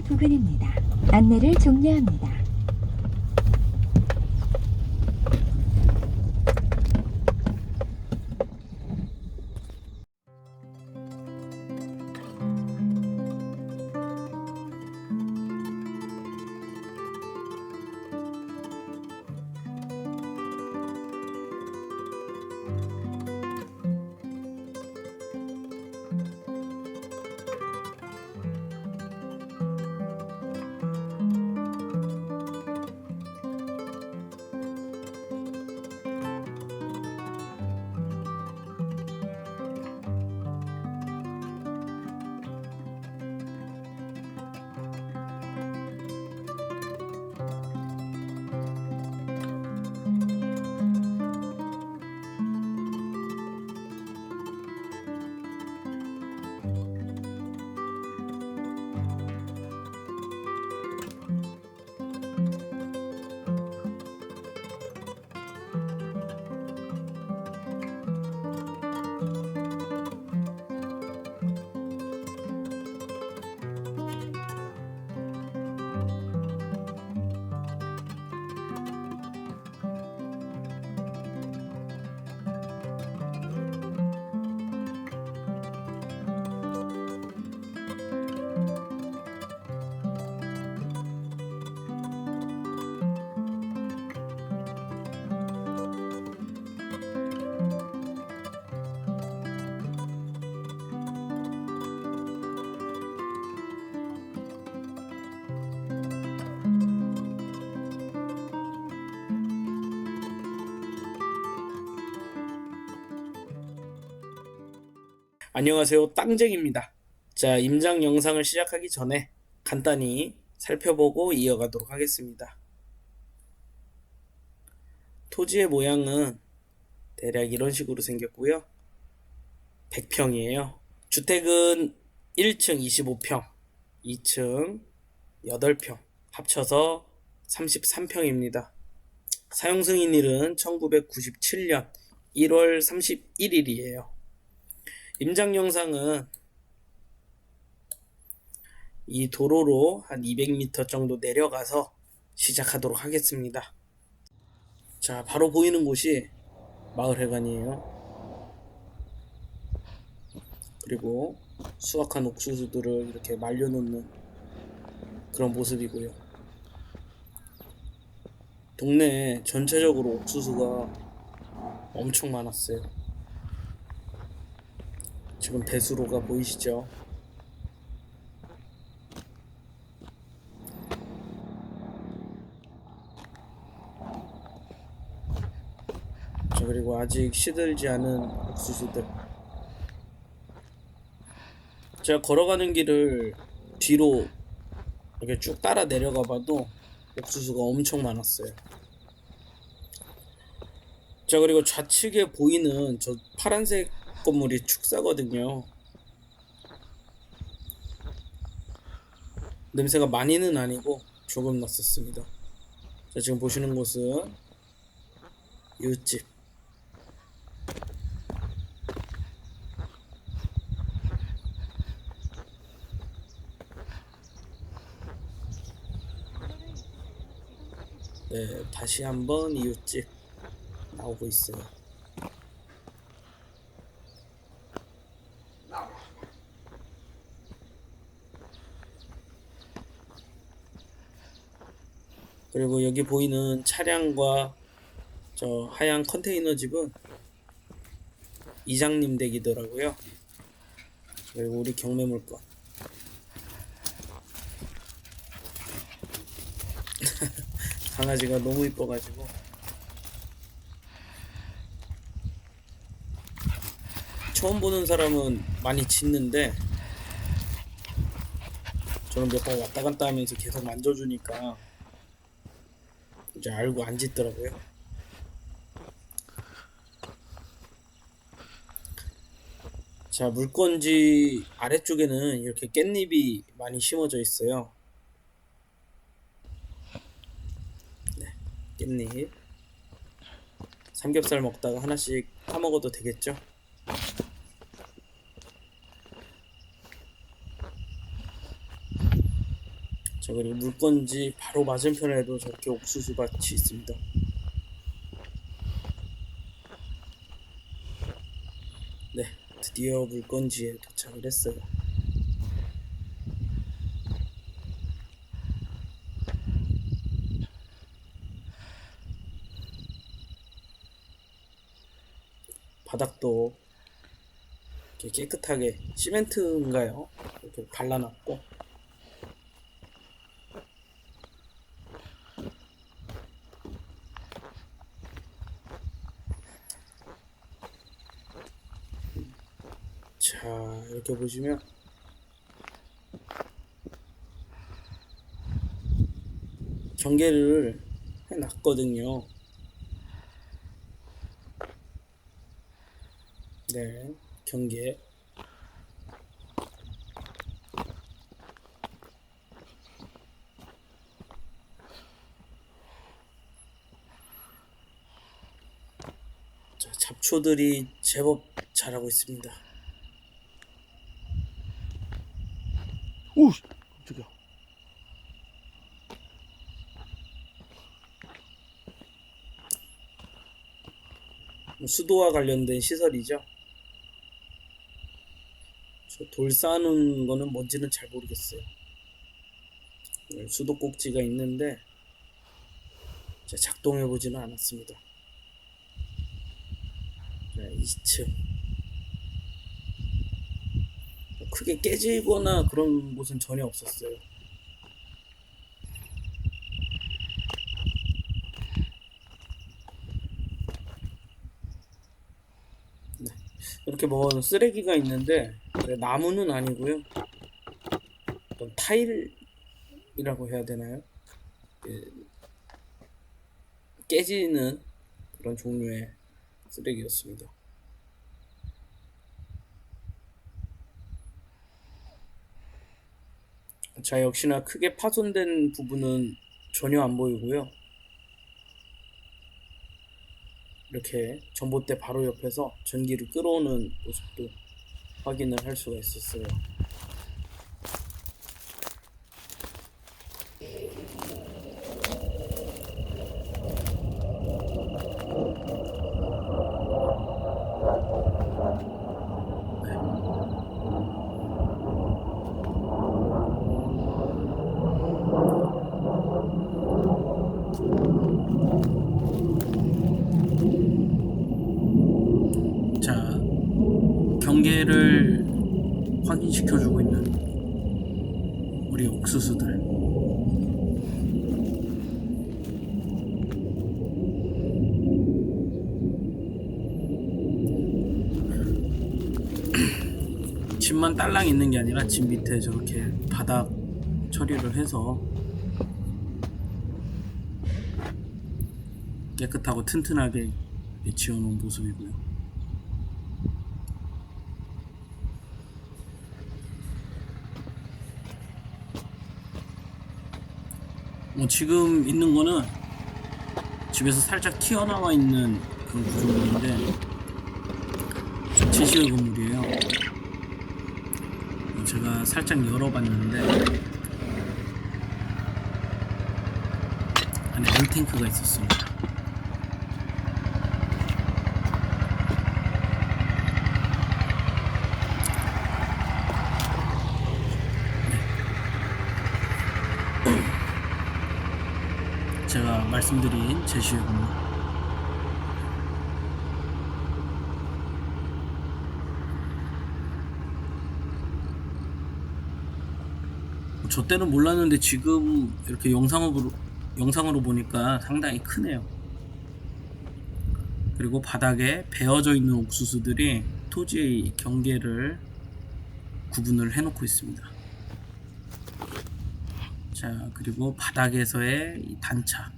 부근입니다. 안내를 종료합니다. 안녕하세요. 땅쟁입니다. 자, 임장 영상을 시작하기 전에 간단히 살펴보고 이어가도록 하겠습니다. 토지의 모양은 대략 이런 식으로 생겼고요. 100평이에요. 주택은 1층 25평, 2층 8평, 합쳐서 33평입니다. 사용 승인일은 1997년 1월 31일이에요. 임장 영상은 이 도로로 한 200m 정도 내려가서 시작하도록 하겠습니다. 자, 바로 보이는 곳이 마을회관이에요. 그리고 수확한 옥수수들을 이렇게 말려놓는 그런 모습이고요. 동네에 전체적으로 옥수수가 엄청 많았어요. 지금 배수로가 보이시죠? 자, 그리고 아직 시들지 않은 옥수수들. 제가 걸어가는 길을 뒤로 이렇게 쭉 따라 내려가 봐도 옥수수가 엄청 많았어요. 자, 그리고 좌측에 보이는 저 파란색 건물이 축사거든요. 냄새가 많이는 아니고 조금 났었습니다. 자, 지금 보시는 곳은 이웃집. 네, 다시 한번 이웃집 나오고 있어요. 그리고 여기 보이는 차량과 저 하얀 컨테이너 집은 이장님 댁이더라고요. 그리고 우리 경매 물건. 강아지가 너무 이뻐가지고 처음 보는 사람은 많이 짖는데 저는 몇 번 왔다 갔다 하면서 계속 만져주니까 이제 알고 안 짖더라고요. 자, 물건지 아래쪽에는 이렇게 깻잎이 많이 심어져 있어요. 네, 깻잎. 삼겹살 먹다가 하나씩 사 먹어도 되겠죠? 자 그리고 물건지 바로 맞은편에도 저렇게 옥수수 밭이 있습니다. 네, 드디어 물건지에 도착을 했어요. 바닥도 이렇게 깨끗하게 시멘트인가요? 이렇게 발라놨고 자 이렇게 보시면 경계를 해놨거든요. 네, 경계. 자, 잡초들이 제법 자라고 있습니다. 오, 깜짝이야. 뭐 수도와 관련된 시설이죠. 저돌 쌓는 거는 뭔지는 잘 모르겠어요. 네, 수도 꼭지가 있는데 작동해 보지는 않았습니다. 네, 2층 크게 깨지거나 그런 곳은 전혀 없었어요. 이렇게 뭐 쓰레기가 있는데 네, 나무는 아니고요. 어떤 타일이라고 해야 되나요? 예, 깨지는 그런 종류의 쓰레기였습니다. 자, 역시나 크게 파손된 부분은 전혀 안 보이고요. 이렇게 전봇대 바로 옆에서 전기를 끌어오는 모습도 확인을 할 수가 있었어요. 자, 경계를 확인시켜주고 있는 우리 옥수수들. 집만 딸랑 있는 게 아니라 집 밑에 저렇게 바닥 처리를 해서 깨끗하고 튼튼하게 지어놓은 모습이고요. 뭐 지금 있는 거는 집에서 살짝 튀어나와 있는 그런 구조물인데 제시의 건물이에요. 제가 살짝 열어봤는데 안에 물탱크가 있었습니다. 제가 말씀드린 제시의 건물. 저 때는 몰랐는데 지금 이렇게 영상으로 영상으로 보니까 상당히 크네요. 그리고 바닥에 베어져 있는 옥수수들이 토지의 경계를 구분을 해놓고 있습니다. 자, 그리고 바닥에서의 이 단차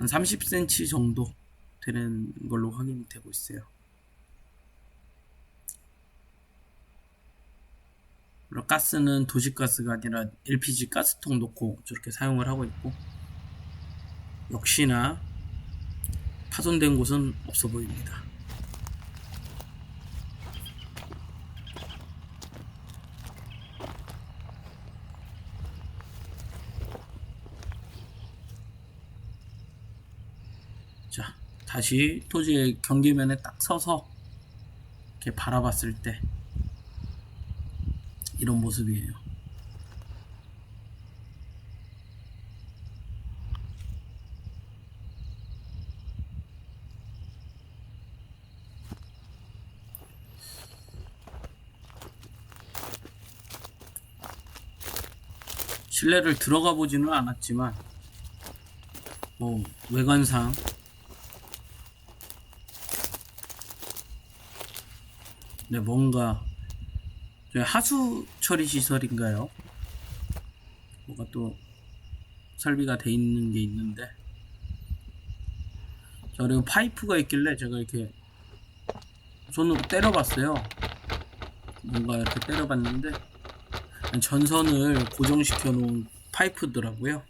한 30cm 정도 되는 걸로 확인이 되고 있어요. 그리고 가스는 도시가스가 아니라 LPG 가스통 놓고 저렇게 사용을 하고 있고 역시나 파손된 곳은 없어 보입니다. 자, 다시 토지의 경계면에 딱 서서 이렇게 바라봤을 때 이런 모습이에요. 실내를 들어가 보지는 않았지만 뭐 외관상 네 뭔가 하수 처리 시설인가요? 뭐가 또 설비가 돼 있는 게 있는데 자 그리고 파이프가 있길래 제가 이렇게 손으로 때려봤어요 뭔가 이렇게 때려봤는데 전선을 고정시켜 놓은 파이프더라고요.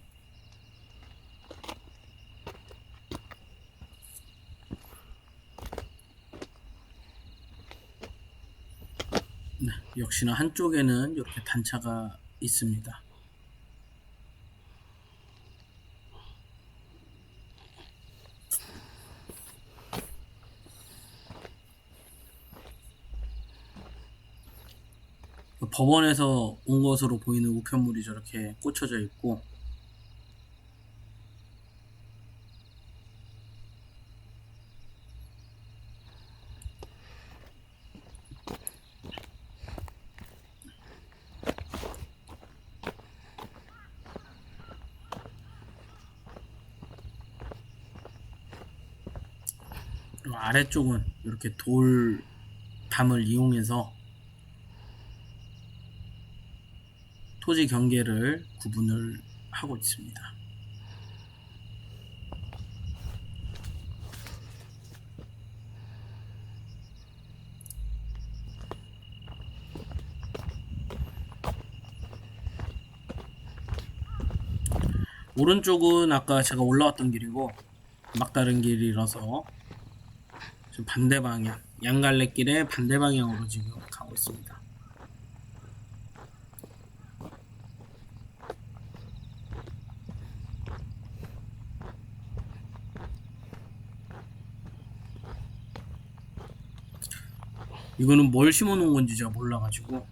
네, 역시나 한쪽에는 이렇게 단차가 있습니다. 법원에서 온 것으로 보이는 우편물이 저렇게 꽂혀져 있고 아래쪽은 이렇게 돌 담을 이용해서 토지 경계를 구분을 하고 있습니다. 오른쪽은 아까 제가 올라왔던 길이고 막다른 길이라서 지금 반대 방향 양갈래길의 반대 방향으로 지금 가고 있습니다. 이거는 뭘 심어 놓은 건지 제가 몰라가지고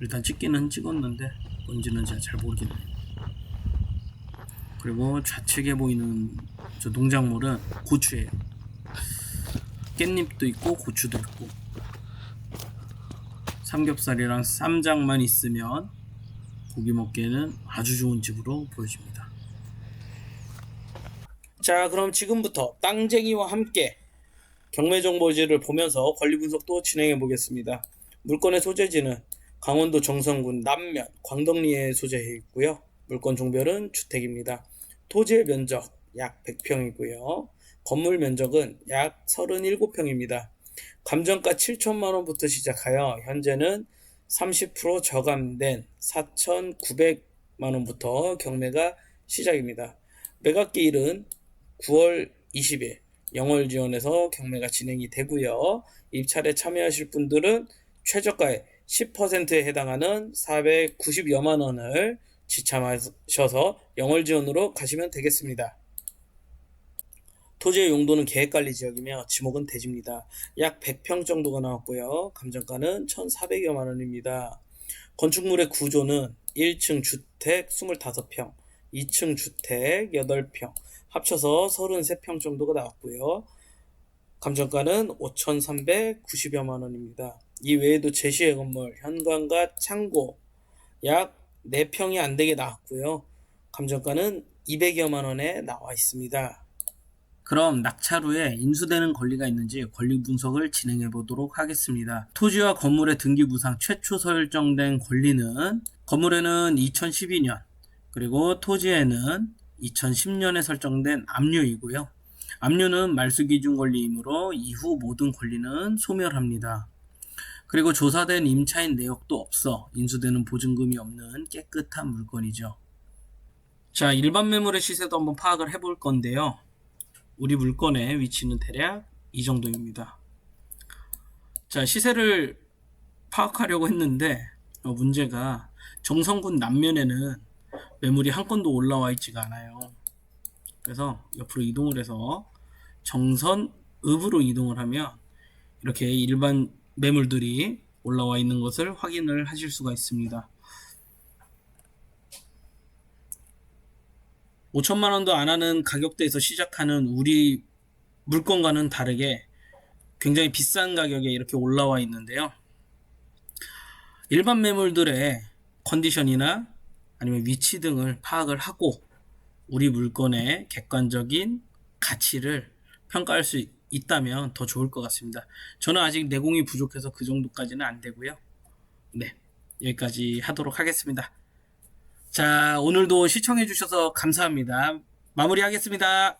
일단 찍기는 찍었는데 뭔지는 제가 잘 모르겠네요. 그리고 좌측에 보이는 저 농작물은 고추예요. 깻잎도 있고 고추도 있고 삼겹살이랑 쌈장만 있으면 고기 먹기에는 아주 좋은 집으로 보여집니다. 자, 그럼 지금부터 땅쟁이와 함께 경매 정보지를 보면서 권리 분석도 진행해 보겠습니다. 물건의 소재지는 강원도 정선군 남면 광덕리에 소재해 있고요. 물건 종별은 주택입니다. 토지의 면적 약 100평이고요. 건물 면적은 약 37평입니다. 감정가 7천만 원부터 시작하여 현재는 30% 저감된 4,900만 원부터 경매가 시작입니다. 매각기일은 9월 20일 영월 지원에서 경매가 진행이 되고요. 입찰에 참여하실 분들은 최저가의 10%에 해당하는 490여만 원을 지참하셔서 영월 지원으로 가시면 되겠습니다. 토지의 용도는 계획관리 지역이며 지목은 대지입니다. 약 100평 정도가 나왔고요. 감정가는 1,400여만 원입니다. 건축물의 구조는 1층 주택 25평, 2층 주택 8평, 합쳐서 33평 정도가 나왔고요. 감정가는 5,390여만 원입니다. 이 외에도 제시의 건물, 현관과 창고 약 4평이 안 되게 나왔고요. 감정가는 200여만 원에 나와 있습니다. 그럼 낙찰 후에 인수되는 권리가 있는지 권리 분석을 진행해 보도록 하겠습니다. 토지와 건물의 등기 부상 최초 설정된 권리는 건물에는 2012년 그리고 토지에는 2010년에 설정된 압류이고요. 압류는 말소 기준 권리이므로 이후 모든 권리는 소멸합니다. 그리고 조사된 임차인 내역도 없어 인수되는 보증금이 없는 깨끗한 물건이죠. 자, 일반 매물의 시세도 한번 파악을 해볼 건데요. 우리 물건의 위치는 대략 이 정도입니다. 자, 시세를 파악하려고 했는데 어, 문제가 정성군 남면에는 매물이 한 건도 올라와 있지가 않아요. 그래서 옆으로 이동을 해서 정선 읍으로 이동을 하면 이렇게 일반 매물들이 올라와 있는 것을 확인을 하실 수가 있습니다. 5천만 원도 안 하는 가격대에서 시작하는 우리 물건과는 다르게 굉장히 비싼 가격에 이렇게 올라와 있는데요. 일반 매물들의 컨디션이나 아니면 위치 등을 파악을 하고 우리 물건의 객관적인 가치를 평가할 수 있다면 더 좋을 것 같습니다. 저는 아직 내공이 부족해서 그 정도까지는 안 되고요. 네, 여기까지 하도록 하겠습니다. 자, 오늘도 시청해 주셔서 감사합니다. 마무리하겠습니다.